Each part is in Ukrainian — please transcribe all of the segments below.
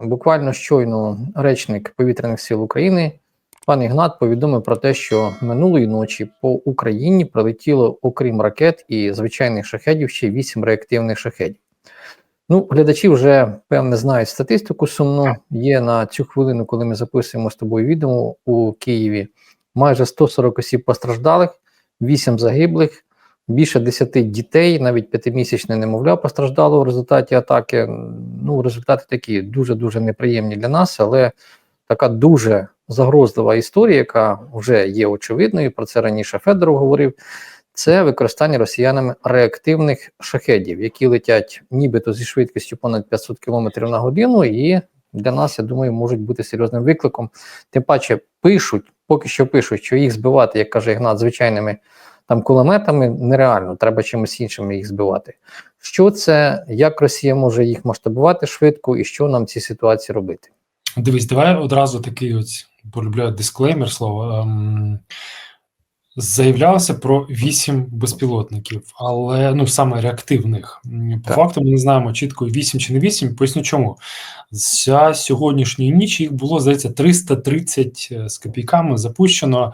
Буквально щойно речник повітряних сил України пан Ігнат повідомив про те, що минулої ночі по Україні прилетіло, окрім ракет і звичайних шахедів, ще вісім реактивних шахедів. Ну, глядачі вже певне знають статистику сумну. Є на цю хвилину, коли ми записуємо з тобою відео у Києві майже 140 осіб постраждалих, 8 загиблих, більше 10 дітей, навіть п'ятимісячне немовля постраждало в результаті атаки. Ну, результати такі дуже-дуже неприємні для нас, але така дуже загрозлива історія, яка вже є очевидною. Про це раніше Федоров говорив. Це використання росіянами реактивних шахедів, які летять нібито зі швидкістю понад 500 км на годину, і для нас, я думаю, можуть бути серйозним викликом. Тим паче пишуть, поки що пишуть, що їх збивати, як каже Ігнат, звичайними там кулеметами нереально, треба чимось іншим їх збивати. Що це, як Росія може їх масштабувати швидко, і що нам в цій ситуації робити? Дивись, давай одразу такий ось полюбляю дисклеймер слово. Ем, заявлялося про вісім безпілотників, але ну саме реактивних. По Так. факту ми не знаємо чітко вісім чи не вісім. Поясню чому. За сьогоднішньої ніч їх було, здається, 330 з копійками запущено.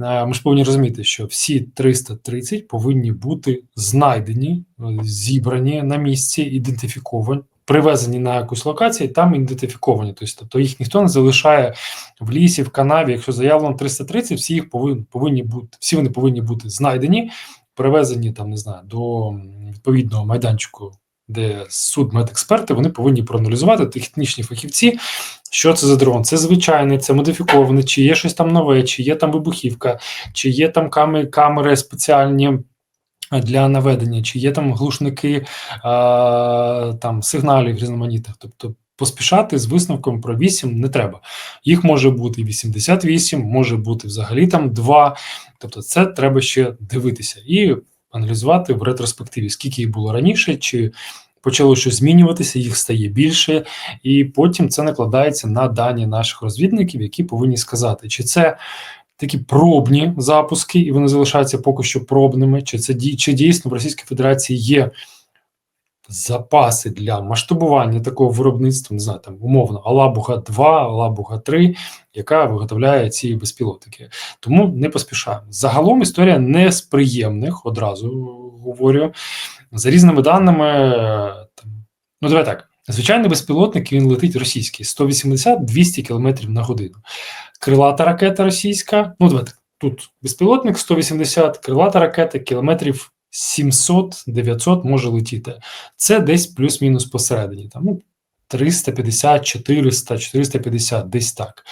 Е, Ми ж повинні розуміти, що всі 330 повинні бути знайдені, е, зібрані на місці, ідентифіковані, привезені на якусь локацію, і там ідентифіковані. Тобто, тобто їх ніхто не залишає в лісі, в канаві. Якщо заявлено 330, всі їх повинні, повинні бути, всі вони повинні бути знайдені, привезені там, не знаю, до відповідного майданчику. Де судмедексперти вони повинні проаналізувати технічні фахівці, що це за дрон? Це звичайний, це модифікований, чи є щось там нове, чи є там вибухівка, чи є там камери, камери спеціальні для наведення, чи є там глушники а, там сигналів різноманітних. Тобто поспішати з висновком про 8 не треба. Їх може бути 88, може бути взагалі там 2. Тобто, це треба ще дивитися і аналізувати в ретроспективі, скільки їх було раніше, чи почало щось змінюватися, їх стає більше, і потім це накладається на дані наших розвідників, які повинні сказати, чи це такі пробні запуски, і вони залишаються поки що пробними, чи це чи дійсно в Російській Федерації є запаси для масштабування такого виробництва, не знаю, там умовно Алабуга 2, Алабуга 3, яка виготовляє ці безпілотники. Тому не поспішаємо. Загалом історія не з приємних, одразу говорю. За різними даними, там, ну давай так. Звичайний безпілотник він летить російський 180-200 км на годину. Крилата ракета російська. Ну, давайте тут безпілотник 180, крилата ракета кілометрів 700-900 може летіти. Це десь плюс-мінус посередині. Там, ну, 350, 400, 450, десь так.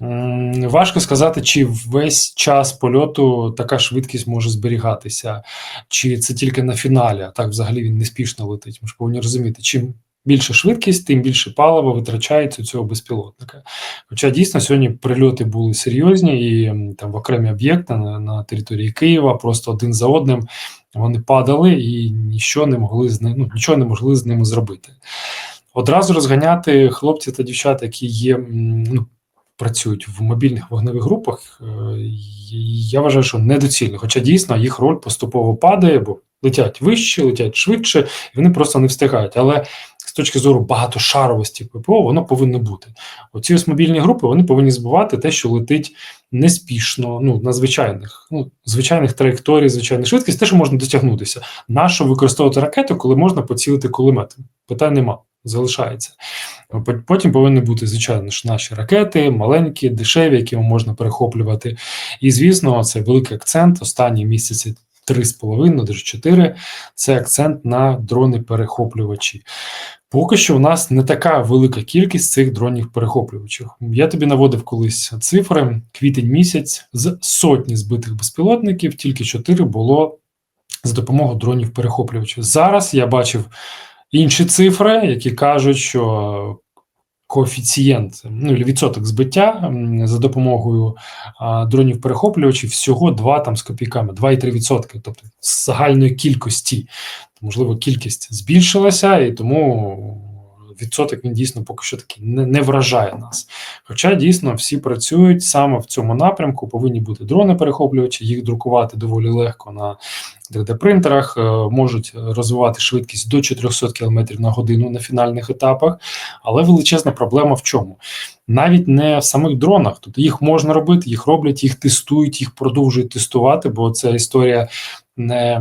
Важко сказати, чи весь час польоту така швидкість може зберігатися, чи це тільки на фіналі, а так взагалі він неспішно летить. Ми ж повинні розуміти, чим більша швидкість, тим більше палива витрачається у цього безпілотника. Хоча дійсно сьогодні прильоти були серйозні і там в окремі об'єкти на, на території Києва просто один за одним вони падали і нічого не могли з ним, ну, нічого не могли з ними зробити. Одразу розганяти хлопців та дівчат, які є ну, працюють в мобільних вогневих групах, е, я вважаю, що недоцільно. Хоча дійсно їх роль поступово падає, бо летять вище, летять швидше, і вони просто не встигають. Але з точки зору багатошаровості ППО, воно повинно бути. Оці ось мобільні групи вони повинні збивати те, що летить неспішно, ну на звичайних, ну звичайних траєкторій, звичайних швидкість, те, що можна дотягнутися. Нащо використовувати ракету, коли можна поцілити кулеметом? Питань нема. Залишається. Потім повинні бути, звичайно ж, наші ракети, маленькі, дешеві, які можна перехоплювати. І, звісно, це великий акцент. Останні місяці 3,5, даже 4 – це акцент на дрони-перехоплювачі. Поки що у нас не така велика кількість цих дронів-перехоплювачів. Я тобі наводив колись цифри. Квітень місяць з сотні збитих безпілотників, тільки 4 було за допомогою дронів-перехоплювачів. Зараз я бачив інші цифри, які кажуть, що коефіцієнт, ну відсоток збиття за допомогою дронів перехоплювачів всього 2 там з копійками, 2,3%, тобто з загальної кількості. Можливо, кількість збільшилася, і тому відсоток він дійсно поки що такий не, не вражає нас. Хоча дійсно всі працюють саме в цьому напрямку. Повинні бути дрони-перехоплювачі, їх друкувати доволі легко на 3D-принтерах, е, можуть розвивати швидкість до 400 км на годину на фінальних етапах. Але величезна проблема в чому? Навіть не в самих дронах. Тобто їх можна робити, їх роблять, їх тестують, їх продовжують тестувати, бо ця історія не,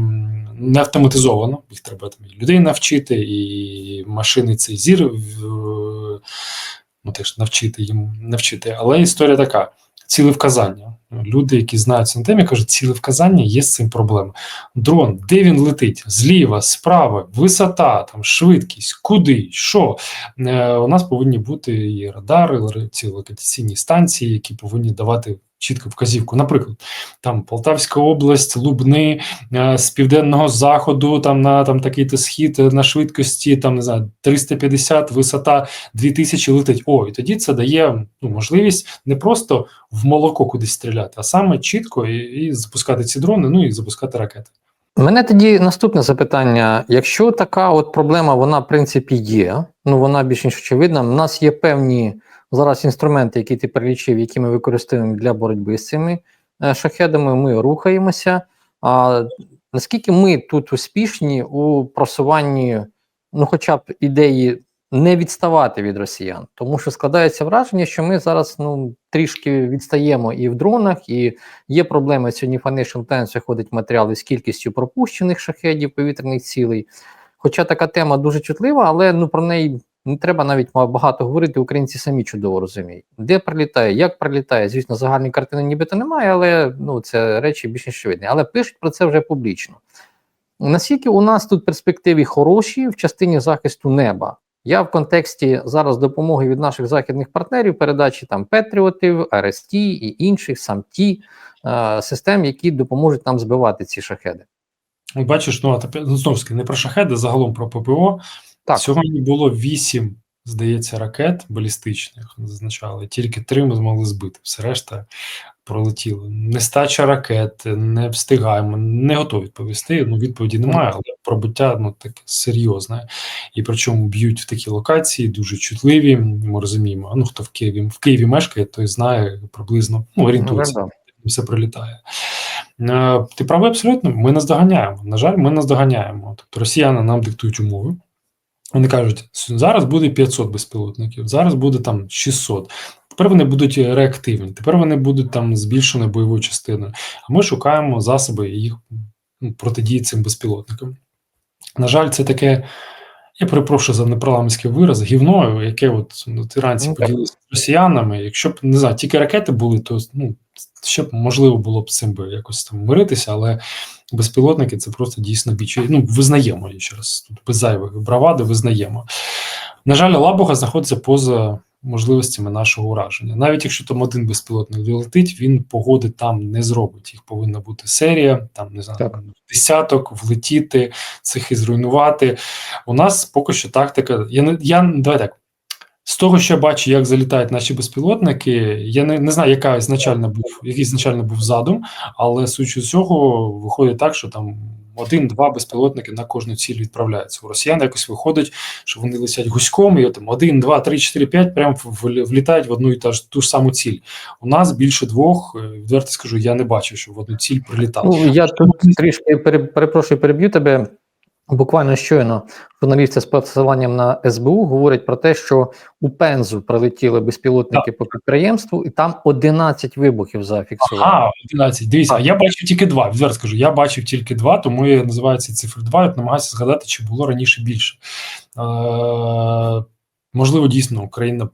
не автоматизована. Їх треба там і людей навчити, і машини цей зір ну, теж навчити їм навчити. Але історія така: цілевказання. Люди, які знаються на темі, кажуть, цілевказання є з цим проблема. Дрон, де він летить? Зліва, справа, висота, там, швидкість, куди, що. Е, у нас повинні бути і радари, ці локаційні станції, які повинні давати чітку вказівку. Наприклад, там Полтавська область, Лубни е, з південного заходу, там на там такий-то схід е, на швидкості, там не знаю, 350, висота 2000 летить. О, і тоді це дає ну, можливість не просто в молоко кудись стріляти, а саме чітко і, і запускати ці дрони, ну і запускати ракети. Мене тоді наступне запитання: якщо така от проблема, вона в принципі є, ну вона більш ніж очевидна. У нас є певні зараз інструменти, які ти перелічив, які ми використовуємо для боротьби з цими е, шахедами. Ми рухаємося. А наскільки ми тут успішні у просуванні, ну, хоча б ідеї не відставати від росіян, тому що складається враження, що ми зараз ну трішки відстаємо і в дронах, і Є проблеми сьогодні. Financial Times виходить матеріали з кількістю пропущених шахедів повітряних цілей. Хоча така тема дуже чутлива, але ну про неї не треба навіть багато говорити. Українці самі чудово розуміють, де прилітає, як прилітає. Звісно, загальної картини нібито немає, але ну це речі більш очевидні. Але пишуть про це вже публічно. Наскільки у нас тут перспективи хороші в частині захисту неба? Я в контексті зараз допомоги від наших західних партнерів, передачі там Петріотів, РСТ і інших сам ті е, систем, які допоможуть нам збивати ці шахеди. Бачиш, ну а тепер ну, таки, не про шахеди, загалом про ППО. Так. Сьогодні було вісім, здається, ракет балістичних зазначали. Тільки три ми змогли збити. Все решта пролетіло. Нестача ракет, не встигаємо, не готові відповісти. Ну, відповіді немає, але пробиття ну таке серйозне. І причому б'ють в такі локації, дуже чутливі. Ми розуміємо. Ну хто в Києві в Києві мешкає, той знає приблизно ну, орієнтується. Ну, все прилітає. Е, Ти правий абсолютно, ми наздоганяємо. На жаль, ми наздоганяємо. Тобто росіяни нам диктують умови. Вони кажуть, зараз буде 500 безпілотників, зараз буде там 600. Тепер вони будуть реактивні, тепер вони будуть там збільшеною бойовою частиною. А ми шукаємо засоби їх ну, протидії цим безпілотникам. На жаль, це таке. Я перепрошую за непарламентський вираз, гівною, яке от ну, тиранці Ну, поділилися з росіянами. Якщо б не знаю, тільки ракети були, то ну ще б можливо було б з цим би якось там миритися, але безпілотники це просто дійсно біч. Ну, визнаємо ще раз тут без зайвих бравади, визнаємо. На жаль, Лабуга знаходиться поза можливостями нашого ураження. Навіть якщо там один безпілотник долетить, він погоди там не зробить. Їх повинна бути серія, там не знаю, Так. десяток, влетіти, цехи зруйнувати. У нас поки що тактика. Я не я давай так. З того, що я бачу, як залітають наші безпілотники, я не, не знаю, яка ізначально був, який ізначально був задум, але судячи з цього, виходить так, що там один-два безпілотники на кожну ціль відправляються. У росіян якось виходить, що вони летять гуськом, і там один, два, три, чотири, п'ять прям влітають в одну і та ж ту ж саму ціль. У нас більше двох, е, відверто скажу, я не бачив, що в одну ціль прилітало. Ну, я тут трішки пере, перепрошую, переб'ю тебе. Буквально щойно журналісти з посиланням на СБУ говорять про те, що у Пензу прилетіли безпілотники по підприємству, і там 11 вибухів зафіксували. Ага, 11. Дивіться, а я бачив тільки два. Відверто скажу, я бачив тільки два, тому я називаю ці цифри два. Я намагаюся згадати, чи було раніше більше. Е, можливо, дійсно Україна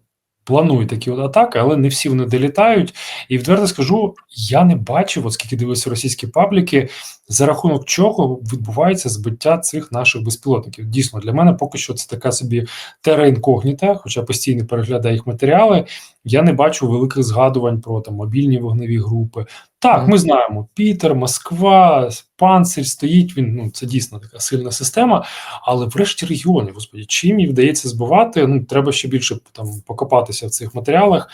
планує такі от атаки, але не всі вони долітають. І відверто скажу, я не бачив, оскільки дивився російські пабліки, за рахунок чого відбувається збиття цих наших безпілотників. Дійсно, для мене поки що це така собі тера інкогніта, хоча постійно переглядаю їх матеріали. Я не бачу великих згадувань про там мобільні вогневі групи. Так, ми знаємо, Пітер, Москва, Панцирь стоїть. Він ну це дійсно така сильна система. Але врешті регіони, господі, чим їй вдається збивати? Ну треба ще більше там покопатися в цих матеріалах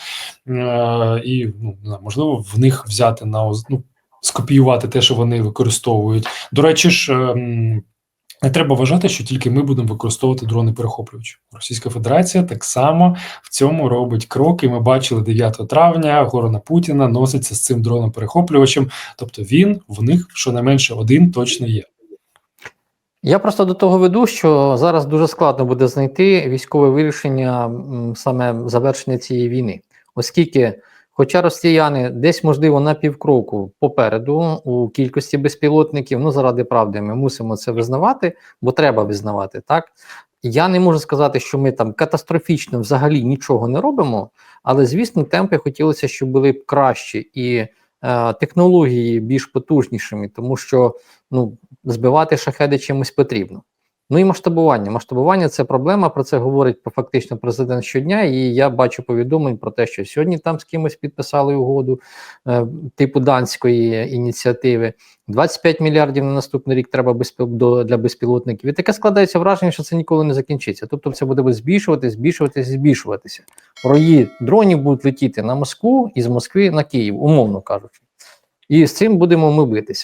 е- і ну не знаю, можливо в них взяти на ну, скопіювати те, що вони використовують. До речі ж. ем, Не треба вважати, що тільки ми будемо використовувати дрони перехоплювачі. Російська Федерація так само в цьому робить кроки. Ми бачили 9 травня. Горона Путіна носиться з цим дроном перехоплювачем. Тобто він в них щонайменше один точно є. Я просто до того веду, що зараз дуже складно буде знайти військове вирішення саме завершення цієї війни, оскільки, хоча росіяни десь можливо на півкроку попереду у кількості безпілотників, ну заради правди, ми мусимо це визнавати, бо треба визнавати так. Я не можу сказати, що ми там катастрофічно взагалі нічого не робимо, але звісно, темпи хотілося, щоб були б кращі і е, технології більш потужнішими, тому що ну збивати шахеди чимось потрібно. Ну і масштабування. Масштабування це проблема. Про це говорить фактично президент щодня. І я бачу повідомлень про те, що сьогодні там з кимось підписали угоду е, типу данської ініціативи. 25 мільярдів на наступний рік треба для безпілотників. І таке складається враження, що це ніколи не закінчиться. Тобто, це буде збільшуватись, збільшуватись, збільшуватися. Рої дронів будуть летіти на Москву і з Москви на Київ, умовно кажучи. І з цим будемо ми битися.